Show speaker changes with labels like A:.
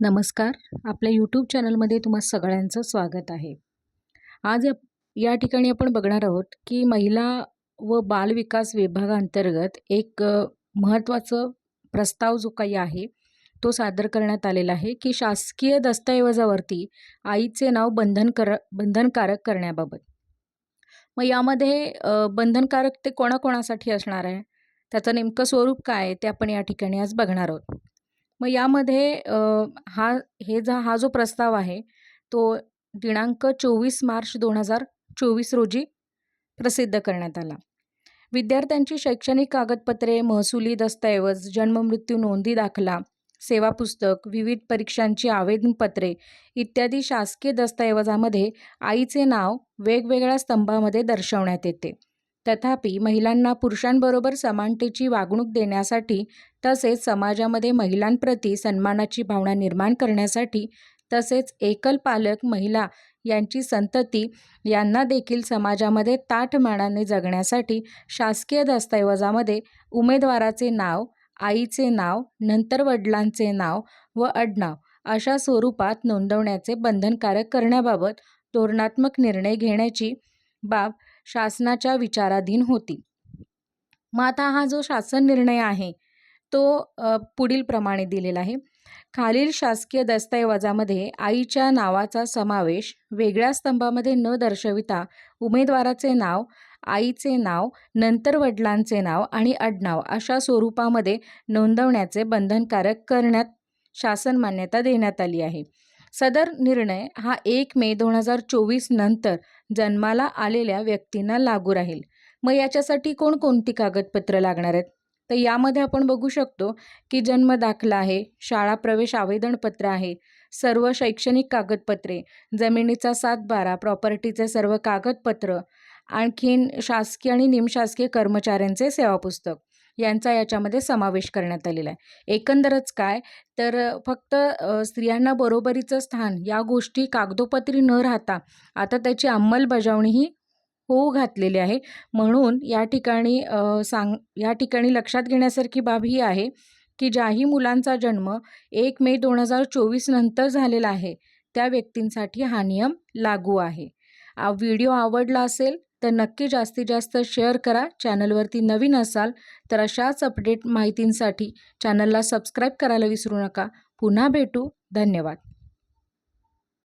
A: नमस्कार. आपल्या यूट्यूब चॅनलमध्ये तुम्हा सगळ्यांचं स्वागत आहे. आज या ठिकाणी आपण बघणार आहोत की महिला व बालविकास विभागांतर्गत एक महत्त्वाचं प्रस्ताव जो काही आहे तो सादर करण्यात आलेला आहे की शासकीय दस्तऐवजावरती आईचे नाव बंधन कर बंधनकारक करण्याबाबत. मग यामध्ये बंधनकारक ते कोणाकोणासाठी असणार आहे? त्याचं नेमकं स्वरूप काय आहे ते आपण या ठिकाणी आज बघणार आहोत. मग यामध्ये हा हे जा हा जो प्रस्ताव आहे तो दिनांक चोवीस मार्च दोन हजार चोवीस रोजी प्रसिद्ध करण्यात आला. विद्यार्थ्यांची शैक्षणिक कागदपत्रे महसुली दस्तऐवज जन्ममृत्यू नोंदी दाखला सेवा पुस्तक विविध परीक्षांची आवेदनपत्रे इत्यादी शासकीय दस्तऐवजामध्ये आईचे नाव वेगवेगळ्या स्तंभामध्ये दर्शवण्यात येते. तथापि महिलांना पुरुषांबरोबर समानतेची वागणूक देण्यासाठी तसेच समाजामध्ये महिलांप्रती सन्मानाची भावना निर्माण करण्यासाठी तसेच एकल पालक महिला यांची संतती यांना देखील समाजामध्ये ताठमानाने जगण्यासाठी शासकीय दस्तऐवजामध्ये उमेदवाराचे नाव आईचे नाव नंतर वडिलांचे नाव व आडनाव अशा स्वरूपात नोंदवण्याचे बंधनकारक करण्याबाबत धोरणात्मक निर्णय घेण्याची बाब शासनाच्या विचाराधीन होती. मग आता हा जो शासन निर्णय आहे तो पुढील प्रमाणे दिलेला आहे. खालील शासकीय दस्तऐवजामध्ये आईच्या नावाचा समावेश वेगळ्या स्तंभामध्ये न दर्शविता उमेदवाराचे नाव आईचे नाव नंतर वडिलांचे नाव आणि आडनाव अशा स्वरूपामध्ये नोंदवण्याचे बंधनकारक करण्यात शासन मान्यता देण्यात आली आहे. सदर निर्णय हा एक मे दोन हजार चोवीस नंतर जन्माला आलेल्या व्यक्तींना लागू राहील. मग याच्यासाठी कोणकोणती कागदपत्रं लागणार आहेत? तर यामध्ये आपण बघू शकतो की जन्म दाखला आहे शाळा प्रवेश आवेदनपत्र आहे सर्व शैक्षणिक कागदपत्रे जमिनीचा सातबारा प्रॉपर्टीचे सर्व कागदपत्र आणखीन शासकीय आणि निमशासकीय कर्मचाऱ्यांचे सेवापुस्तक. यांचा याच्यामध्ये समावेश करण्यात आलेला आहे. एकंदरच काय? तर फक्त स्त्रियांना बरोबरीचं स्थान या गोष्टी कागदोपत्री न राहता आता त्याची अंमलबजावणीही होऊ घातलेली आहे. म्हणून या ठिकाणी सांग या ठिकाणी लक्षात घेण्यासारखी बाब ही आहे की ज्याही मुलांचा जन्म एक मे दोन हजार चोवीस नंतर झालेला आहे त्या व्यक्तींसाठी हा नियम लागू आहे. व्हिडिओ आवडला असेल तर नक्की जास्तीत जास्त शेअर करा. चॅनलवरती नवीन असाल तर अशाच अपडेट माहितींसाठी चॅनलला सबस्क्राईब करायला विसरू नका. पुन्हा भेटू. धन्यवाद.